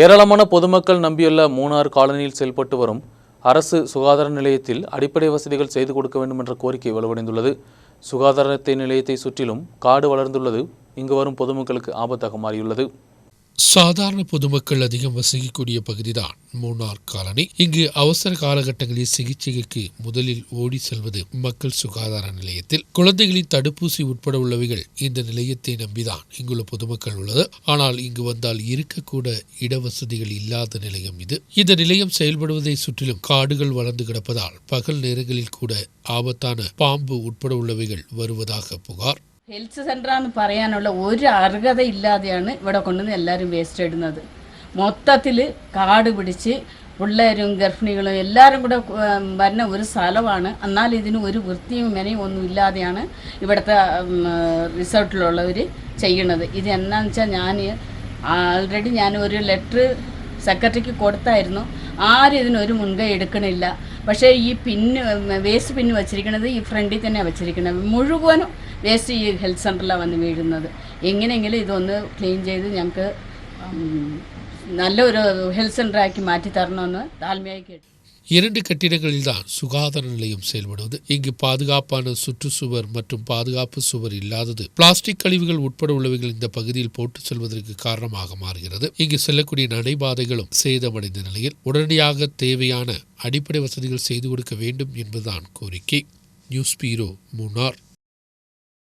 ஏராளமான பொதுமக்கள் நம்பியுள்ள மூணார் காலனியில் செயல்பட்டு வரும் அரசு சுகாதார நிலையத்தில் அடிப்படை வசதிகள் செய்து கொடுக்க வேண்டும் என்ற கோரிக்கை வலுவடைந்துள்ளது. சுகாதாரத்தை நிலையத்தை சுற்றிலும் காடு வளர்ந்துள்ளது. இங்கு வரும் பொதுமக்களுக்கு ஆபத்தாக மாறியுள்ளது. சாதாரண பொதுமக்கள் அதிகம் வசிக்கக்கூடிய பகுதிதான் மூணார் காலனி. இங்கு அவசர காலகட்டங்களில் சிகிச்சைக்கு முதலில் ஓடி செல்வது மக்கள் சுகாதார நிலையத்தில். குழந்தைகளின் தடுப்பூசி உட்பட உள்ளவைகள் இந்த நிலையத்தை நம்பிதான் இங்குள்ள பொதுமக்கள் உள்ளது. ஆனால் இங்கு வந்தால் இருக்கக்கூட இடவசதிகள் இல்லாத நிலையம் இது. இந்த நிலையம் செயல்படுவதை சுற்றிலும் காடுகள் வளர்ந்து கிடப்பதால் பகல் நேரங்களில் கூட ஆபத்தான பாம்பு உட்பட உள்ளவைகள் வருவதாக புகார். ഹെൽത്ത് സെന്ററാന്ന് പറയാനുള്ള ഒരു അർഹത ഇല്ലാതെയാണ് ഇവിടെ കൊണ്ടുവന്ന് എല്ലാവരും വേസ്റ്റ് ഇടുന്നത്. മൊത്തത്തിൽ കാട് പിടിച്ച് പിള്ളേരും ഗർഭിണികളും എല്ലാവരും കൂടെ വരുന്ന ഒരു സ്ഥലമാണ്. എന്നാൽ ഇതിന് ഒരു വൃത്തിയും മെനയും ഒന്നും ഇല്ലാതെയാണ് ഇവിടുത്തെ റിസോർട്ടിലുള്ളവർ ചെയ്യണത് ഇത് എന്നാന്ന് വെച്ചാൽ ഞാൻ ആൾറെഡി ഞാൻ ഒരു ലെറ്റർ സെക്രട്ടറിക്ക് കൊടുത്തായിരുന്നു. ആരും ഇതിനൊരു മുൻകൈ എടുക്കണില്ല. പക്ഷേ ഈ പിന്ന് വേസ്റ്റ് പിന്ന് വച്ചിരിക്കുന്നത് ഈ ഫ്രണ്ടിൽ തന്നെയാണ് വച്ചിരിക്കുന്നത് മുഴുവനും വേസ്റ്റ് ഈ ഹെൽത്ത് സെൻ്ററിലാണ് വന്ന് വീഴുന്നത് എങ്ങനെയെങ്കിലും ഇതൊന്ന് ക്ലീൻ ചെയ്ത് ഞങ്ങൾക്ക് ഉം, നല്ലൊരു ഹെൽത്ത് സെൻ്ററാക്കി മാറ്റി തരണമെന്ന് താഴ്മയായി കേട്ടു இரண்டு கட்டிடங்களில்தான் சுகாதார நிலையம் செயல்படுவது இங்கு பாதுகாப்பான சுற்றுச்சுவர் மற்றும் பாதுகாப்பு சுவர் இல்லாதது பிளாஸ்டிக் கழிவுகள் உட்பட உள்ளவைகள் இந்த பகுதியில் போட்டு செல்வதற்கு காரணமாக மாறுகிறது இங்கு செல்லக்கூடிய நடைபாதைகளும் சேதமடைந்த நிலையில் உடனடியாக தேவையான அடிப்படை வசதிகள் செய்து கொடுக்க வேண்டும் என்பதுதான் கோரிக்கை நியூஸ் பீரோ மூணார்